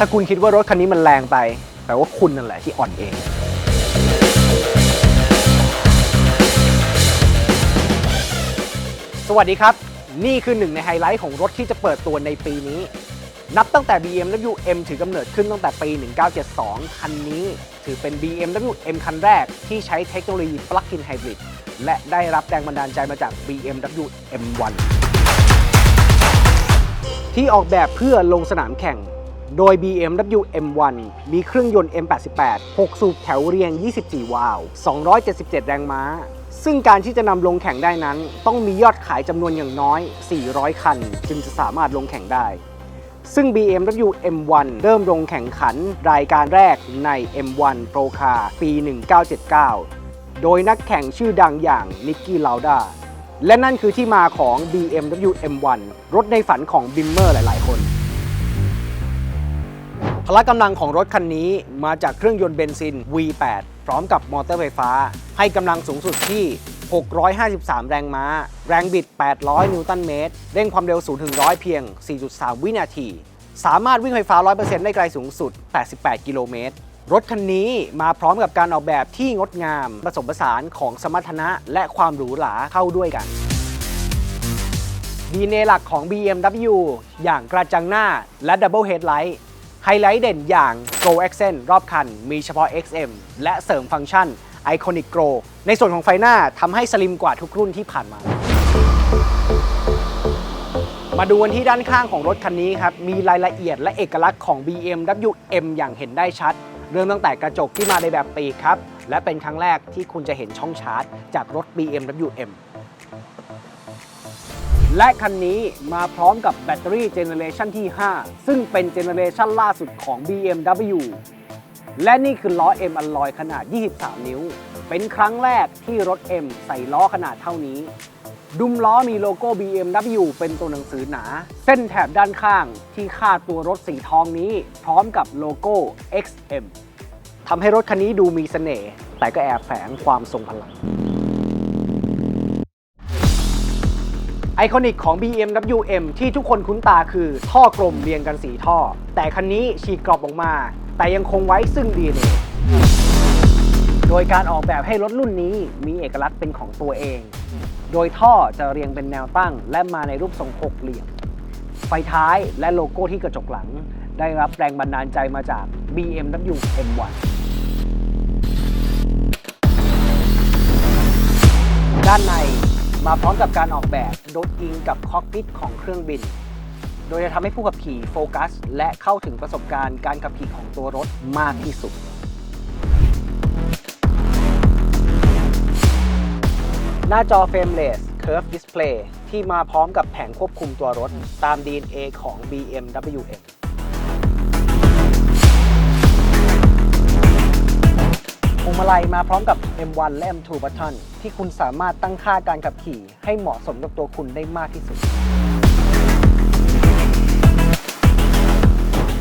ถ้าคุณคิดว่ารถคันนี้มันแรงไปแปลว่าคุณนั่นแหละที่อ่อนเอง สวัสดีครับ นี่คือหนึ่งในไฮไลท์ของรถที่จะเปิดตัวในปีนี้ นับตั้งแต่ BMW M ถือกำเนิดขึ้นตั้งแต่ปี 1972 คันนี้ ถือเป็น BMW M คันแรกที่ใช้เทคโนโลยี Plug-in Hybrid และได้รับแรงบันดาลใจมาจาก BMW M1 ที่ออกแบบเพื่อลงสนามแข่ง โดย BMW M1 มีเครื่องยนต์ M88 6 สูบแถวเรียง 24 วาล์ว277 แรงม้า ซึ่งการที่จะนำลงแข่งได้นั้น ต้องมียอดขายจำนวนอย่างน้อย 400 คัน จึงจะสามารถลงแข่งได้ ซึ่ง BMW M1 เริ่มลงแข่งขันรายการแรกใน M1 Pro Car ปี 1979 โดยนักแข่งชื่อดังอย่างนิกกี้ลาวดาและนั่นคือที่มาของ BMW M1 รถในฝันของบิมเมอร์หลาย ๆ คน พละกำลังของรถคันนี้มาจากเครื่องยนต์เบนซิน V8 พร้อมกับมอเตอร์ไฟฟ้า ให้กำลังสูงสุดที่ 653 แรงม้า แรงบิด 800 นิวตันเมตร เร่งความเร็ว 0 ถึง 100 เพียง 4.3 วินาที สามารถวิ่งไฟฟ้า 100%ได้ไกลสูงสุด 88 กิโลเมตร รถคันนี้มาพร้อมกับการออกแบบที่งดงาม ผสมผสานของสมรรถนะและความหรูหราเข้าด้วยกันดีเนหลักของ BMW อย่างกระจังหน้าและ Double Headlight ไฮไลท์เด่นอย่าง Go Accent รอบคัน มีเฉพาะ XM และเสริมฟังก์ชัน Iconic Grow ในส่วนของไฟหน้าทำให้สลิมกว่าทุกรุ่นที่ผ่านมา มาดูกันที่ด้านข้างของรถคันนี้ครับ มีรายละเอียดและเอกลักษณ์ของ BMW M อย่างเห็นได้ชัด เริ่มตั้งแต่กระจกที่มาในแบบปีกครับ และเป็นครั้งแรกที่คุณจะเห็นช่องชาร์จ จากรถ BMW M และคันนี้มาพร้อมกับแบตเตอรี่เจเนเรชันที่ 5 ซึ่งเป็นเจเนเรชันล่าสุดของ BMW และนี่คือล้อ M อัลลอยขนาด 23 นิ้ว เป็นครั้งแรกที่รถ M ใส่ล้อขนาดเท่านี้ ดุมล้อมีโลโก้ BMW เป็นตัวหนังสือหนา เส้นแถบด้านข้างที่คาดตัวรถสีทองนี้ พร้อมกับโลโก้ XM ทำให้รถคันนี้ดูมีเสน่ห์แต่ก็แอบแฝงความทรงพลัง ไอคอนิกของ BMW M ที่ทุกคนคุ้นตาคือท่อกลมเรียงกัน4ท่อ แต่คันนี้ฉีกกรอบออกมา แต่ยังคงไว้ซึ่ง DNA โดยการออกแบบให้รถรุ่นนี้มีเอกลักษณ์เป็นของตัวเอง โดยท่อจะเรียงเป็นแนวตั้ง และมาในรูปทรงหกเหลี่ยม ไฟท้ายและโลโก้ที่กระจกหลัง ได้รับแรงบันดาลใจมาจาก BMW M1 ด้านใน มาพร้อมกับการออกแบบโดยอิงกับคอกพิทของเครื่องบิน โดยจะทำให้ผู้ขับขี่โฟกัส และเข้าถึงประสบการณ์การขับขี่ของตัวรถมากที่สุด หน้าจอ Frameless Curve Display ที่มาพร้อมกับแผงควบคุมตัวรถตาม DNA ของ BMW M มาลัยมาพร้อมกับ M1 และ M2 Button ที่คุณสามารถตั้งค่าการขับขี่ ให้เหมาะสมกับตัวคุณได้มากที่สุด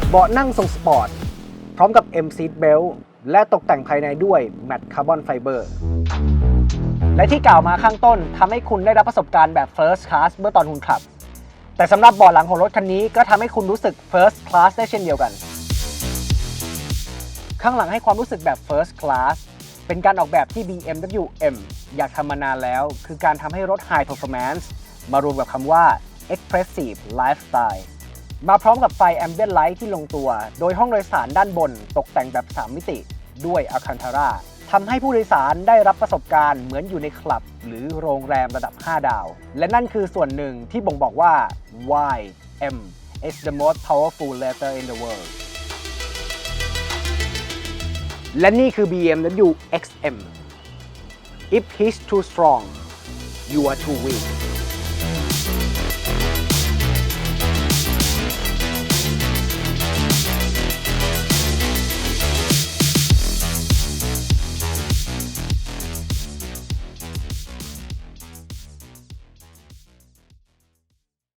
เบาะนั่งทรงสปอร์ต พร้อมกับ M Seat Belt และตกแต่งภายในด้วย Matte Carbon Fiber และที่กล่าวมาข้างต้นทำให้คุณได้รับประสบการณ์แบบ First Class เมื่อตอนคุณขับ แต่สำหรับเบาะหลังของรถคันนี้ก็ทำให้คุณรู้สึก First Class ได้เช่นเดียวกัน ข้างหลังให้ความรู้สึกแบบ First Class เป็นการออกแบบที่ BMW M อยากทำมานานแล้ว คือการทำให้รถ High Performance มารวมกับคำว่า Expressive Lifestyle มาพร้อมกับไฟ Ambient Light ที่ลงตัว โดยห้องโดยสารด้านบนตกแต่งแบบ 3 มิติด้วย Alcantara ทำให้ผู้โดยสารได้รับประสบการณ์เหมือนอยู่ในคลับ หรือโรงแรมระดับ 5 ดาว และนั่นคือส่วนหนึ่งที่บ่งบอกว่า Y M is the most powerful letter in the world และนี่คือ BMW XM If he's too strong you are too weak